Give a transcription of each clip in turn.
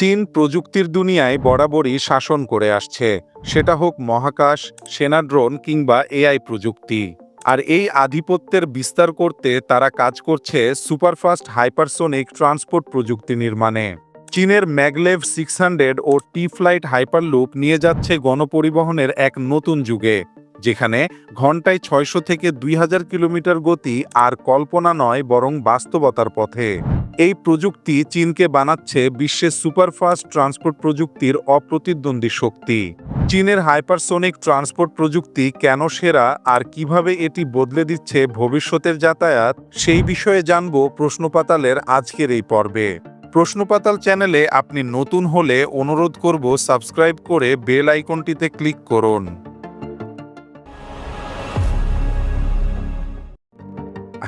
চীন প্রযুক্তির দুনিয়ায় বরাবরই শাসন করে আসছে। সেটা হোক মহাকাশ, সেনা ড্রোন কিংবা এআই প্রযুক্তি। আর এই আধিপত্যের বিস্তার করতে তারা কাজ করছে সুপারফাস্ট হাইপারসোনিক ট্রান্সপোর্ট প্রযুক্তি নির্মাণে। চীনের ম্যাগলেভ সিক্স হান্ড্রেড ও টি ফ্লাইট হাইপারলুপ নিয়ে যাচ্ছে গণপরিবহনের এক নতুন যুগে, যেখানে ঘন্টায় ছয়শো থেকে দুই হাজার কিলোমিটার গতি আর কল্পনা নয় বরং বাস্তবতার পথে। এই প্রযুক্তি চীনকে বানাচ্ছে বিশ্বের সুপারফাস্ট ট্রান্সপোর্ট প্রযুক্তির অপ্রতিদ্বন্দ্বী শক্তি। চীনের হাইপারসোনিক ট্রান্সপোর্ট প্রযুক্তি কেন সেরা আর কীভাবে এটি বদলে দিচ্ছে ভবিষ্যতের যাতায়াত, সেই বিষয়ে জানব প্রশ্নপাতালের আজকের এই পর্বে। প্রশ্নপাতাল চ্যানেলে আপনি নতুন হলে অনুরোধ করব সাবস্ক্রাইব করে বেল আইকনটিতে ক্লিক করুন।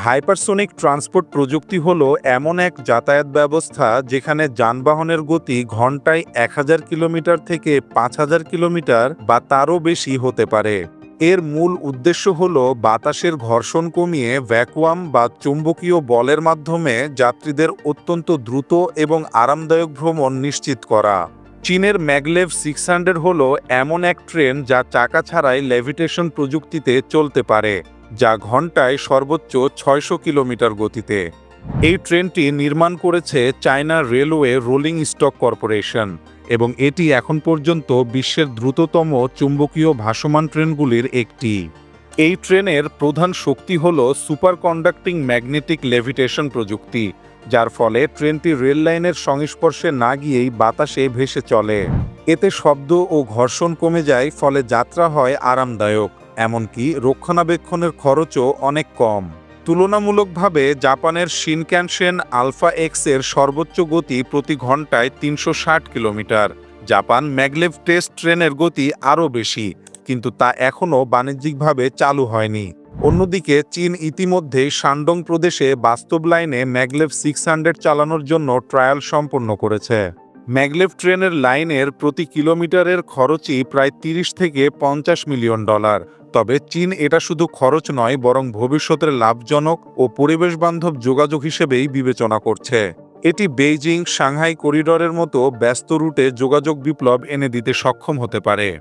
হাইপারসোনিক ট্রান্সপোর্ট প্রযুক্তি হলো এমন এক যাতায়াত ব্যবস্থা যেখানে যানবাহনের গতি ঘন্টায় এক হাজার কিলোমিটার থেকে পাঁচ হাজার কিলোমিটার বা তারও বেশি হতে পারে। এর মূল উদ্দেশ্য হল বাতাসের ঘর্ষণ কমিয়ে ভ্যাকুয়াম বা চুম্বকীয় বলের মাধ্যমে যাত্রীদের অত্যন্ত দ্রুত এবং আরামদায়ক ভ্রমণ নিশ্চিত করা। চীনের ম্যাগলেভ সিক্স হান্ড্রেড হল এমন এক ট্রেন যা চাকা ছাড়াই লেভিটেশন প্রযুক্তিতে চলতে পারে। যা ঘন্টায় সর্বোচ্চ ছয়শো কিলোমিটার গতিতে। এই ট্রেনটি নির্মাণ করেছে China railway rolling stock corporation এবং এটি এখন পর্যন্ত বিশ্বের দ্রুততম চুম্বকীয় ভাসমান ট্রেনগুলির একটি। এই ট্রেনের প্রধান শক্তি হল সুপার কন্ডাক্টিং ম্যাগনেটিক লেভিটেশন প্রযুক্তি, যার ফলে ট্রেনটি রেল লাইনের সংস্পর্শে না গিয়েই বাতাসে ভেসে চলে। এতে শব্দ ও ঘর্ষণ কমে যায়, ফলে যাত্রা হয় আরামদায়ক। এমনকি রক্ষণাবেক্ষণের খরচও অনেক কম। তুলনামূলকভাবে জাপানের শিনক্যানশেন আলফা এক্সের সর্বোচ্চ গতি প্রতি ঘন্টায় তিনশো ষাট কিলোমিটার। জাপান ম্যাগলেভ টেস্ট ট্রেনের গতি আরও বেশি, কিন্তু তা এখনও বাণিজ্যিকভাবে চালু হয়নি। অন্যদিকে চীন ইতিমধ্যেই শানডং প্রদেশে বাস্তব লাইনে ম্যাগলেভ সিক্স হান্ড্রেড চালানোর জন্য ট্রায়াল সম্পন্ন করেছে। ম্যাগলেভ ট্রেনের লাইনের প্রতি কিলোমিটারের খরচই প্রায় তিরিশ থেকে পঞ্চাশ মিলিয়ন ডলার। তবে চীন এটা শুধু খরচ নয়, বরং ভবিষ্যতের লাভজনক ও পরিবেশবান্ধব যোগাযোগ হিসেবেই বিবেচনা করছে। এটি বেইজিং সাংহাই করিডরের মতো ব্যস্ত রুটে যোগাযোগ বিপ্লব এনে দিতে সক্ষম হতে পারে।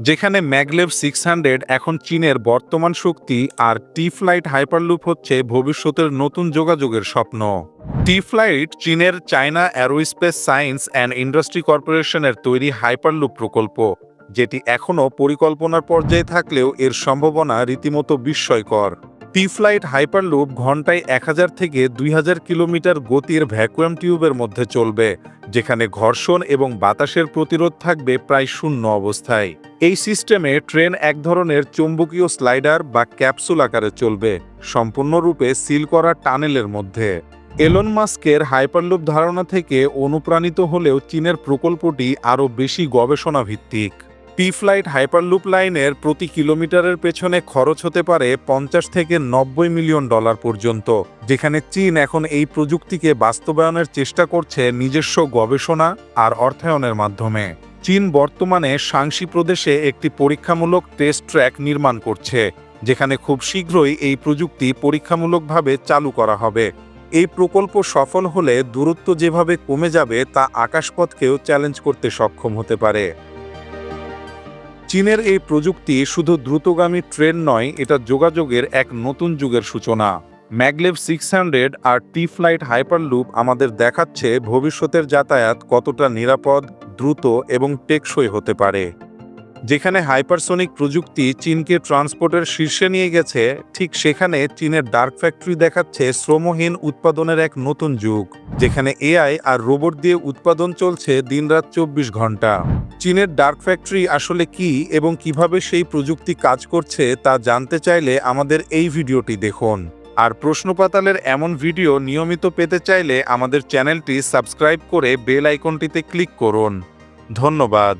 যেখানে ম্যাগলেভ সিক্স হান্ড্রেড এখন চীনের বর্তমান শক্তি আর টি ফ্লাইট হাইপারলুপ হচ্ছে ভবিষ্যতের নতুন যোগাযোগের স্বপ্ন। টি ফ্লাইট চীনের China aerospace science and industry কর্পোরেশনের তৈরি হাইপারলুপ প্রকল্প, যেটি এখনও পরিকল্পনার পর্যায়ে থাকলেও এর সম্ভাবনা রীতিমতো বিস্ময়কর। টি ফ্লাইট হাইপারলুপ ঘন্টায় এক হাজার থেকে দুই হাজার কিলোমিটার গতির ভ্যাকুয়াম টিউবের মধ্যে চলবে, যেখানে ঘর্ষণ এবং বাতাসের প্রতিরোধ থাকবে প্রায় শূন্য অবস্থায়। এই সিস্টেমে ট্রেন এক ধরনের চৌম্বকীয় স্লাইডার বা ক্যাপসুল আকারে চলবে, সম্পূর্ণরূপে সিল করা টানেলের মধ্যে। এলন মাস্কের হাইপারলুপ ধারণা থেকে অনুপ্রাণিত হলেও চীনের প্রকল্পটি আরও বেশি গবেষণা ভিত্তিক টি ফ্লাইট হাইপারলুপ লাইনের প্রতি কিলোমিটারের পেছনে খরচ হতে পারে পঞ্চাশ থেকে নব্বই মিলিয়ন ডলার পর্যন্ত, যেখানে চীন এখন এই প্রযুক্তিকে বাস্তবায়নের চেষ্টা করছে নিজস্ব গবেষণা আর অর্থায়নের মাধ্যমে। চীন বর্তমানে সাংসি প্রদেশে একটি পরীক্ষামূলক টেস্ট ট্র্যাক নির্মাণ করছে, যেখানে খুব শীঘ্রই এই প্রযুক্তি পরীক্ষামূলকভাবে চালু করা হবে। এই প্রকল্প সফল হলে দূরত্ব যেভাবে কমে যাবে তা আকাশপথকেও চ্যালেঞ্জ করতে সক্ষম হতে পারে। চীনের এই প্রযুক্তি শুধু দ্রুতগামী ট্রেন নয়, এটা যোগাযোগের এক নতুন যুগের সূচনা। ম্যাগলেভ সিক্স হান্ড্রেড আর টি ফ্লাইট হাইপারলুপ আমাদের দেখাচ্ছে ভবিষ্যতের যাতায়াত কতটা নিরাপদ, দ্রুত এবং টেকসই হতে পারে। যেখানে হাইপারসোনিক প্রযুক্তি চীনকে ট্রান্সপোর্টের শীর্ষে নিয়ে গেছে, ঠিক সেখানে চীনের ডার্ক ফ্যাক্টরি দেখাচ্ছে শ্রমহীন উৎপাদনের এক নতুন যুগ, যেখানে এআই আর রোবট দিয়ে উৎপাদন চলছে দিনরাত চব্বিশ ঘণ্টা। চীনের ডার্ক ফ্যাক্টরি আসলে কি এবং কীভাবে সেই প্রযুক্তি কাজ করছে তা জানতে চাইলে আমাদের এই ভিডিওটি দেখুন। আর প্রশ্নপাতালের এমন ভিডিও নিয়মিত পেতে চাইলে আমাদের চ্যানেলটি সাবস্ক্রাইব করে বেল আইকনটিতে ক্লিক করুন। ধন্যবাদ।